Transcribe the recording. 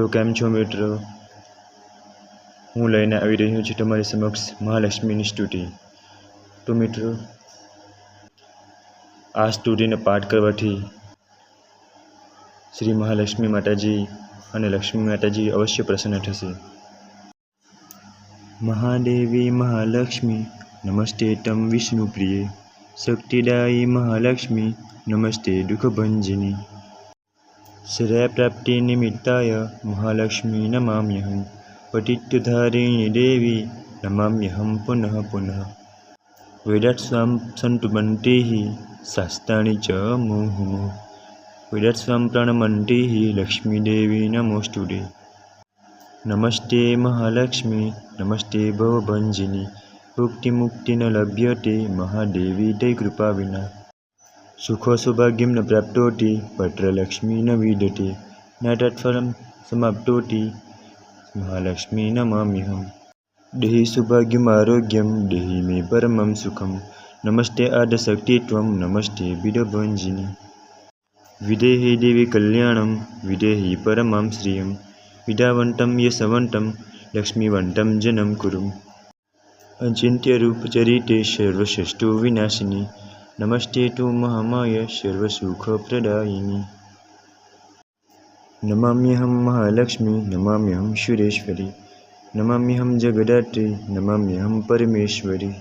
તો કેમ છો મિત્રો? હું લઈને આવી રહ્યો છું તમારી સમક્ષ મહાલક્ષ્મીની સ્તુતિ. તો મિત્રો, આ સ્તુતિનો પાઠ કરવાથી શ્રી મહાલક્ષ્મી માતાજી અને લક્ષ્મી માતાજી અવશ્ય પ્રસન્ન થશે. મહાદેવી મહાલક્ષ્મી, નમસ્તે તમ વિષ્ણુપ્રિયે, શક્તિદાયી મહાલક્ષ્મી, નમસ્તે દુઃખભંજિની. श्रेयप्राप्तिनिमित्ताय महालक्ष्मी नमाम्यहं पतित्यधारिणि देवी नमाम्यहं पुनः पुनः वेदात्स्वां सन्तुमन्तीः शास्तानि च मुहुमुः वेदात्स्वां प्रणमन्तीः लक्ष्मीदेवी नमोऽस्तु दे नमस्ते महालक्ष्मी नमस्ते भवभञ्जिनि भुक्तिमुक्ति न लभ्यते महादेवी ते कृपा विना સુખોસૌભાગ્યમ ન પ્રાપ્તોટી ભટ્ટલક્ષ્મી ન વિદટી ન તત્ફલમ સમાપ્તોટી મહાલક્ષ્મી નમામ્યહમ દેહી સૌભાગ્યમ આરોગ્યમ દેહી મે પરમમ સુખમ નમસ્તે આદશક્તિ ત્વમ નમસ્તે બિડભંજિની વિદેહી દેવી કલ્યાણમ વિદેહી પરમામ શ્રિયમ વિદાવંતમ યશવંતમ લક્ષ્મીવંતમ જનમ કુરુમ અચિંત્ય રૂપ સર્વશ્રેષ્ઠો વિનાશિની नमस्ते तो महामाय सर्वसुखप्रदायिनि नमाम्यहं महालक्ष्मी नमाम्यहं सुरेश्वरी। नमाम्यहं जगदात्री नमाम्यहम परमेश्वरी।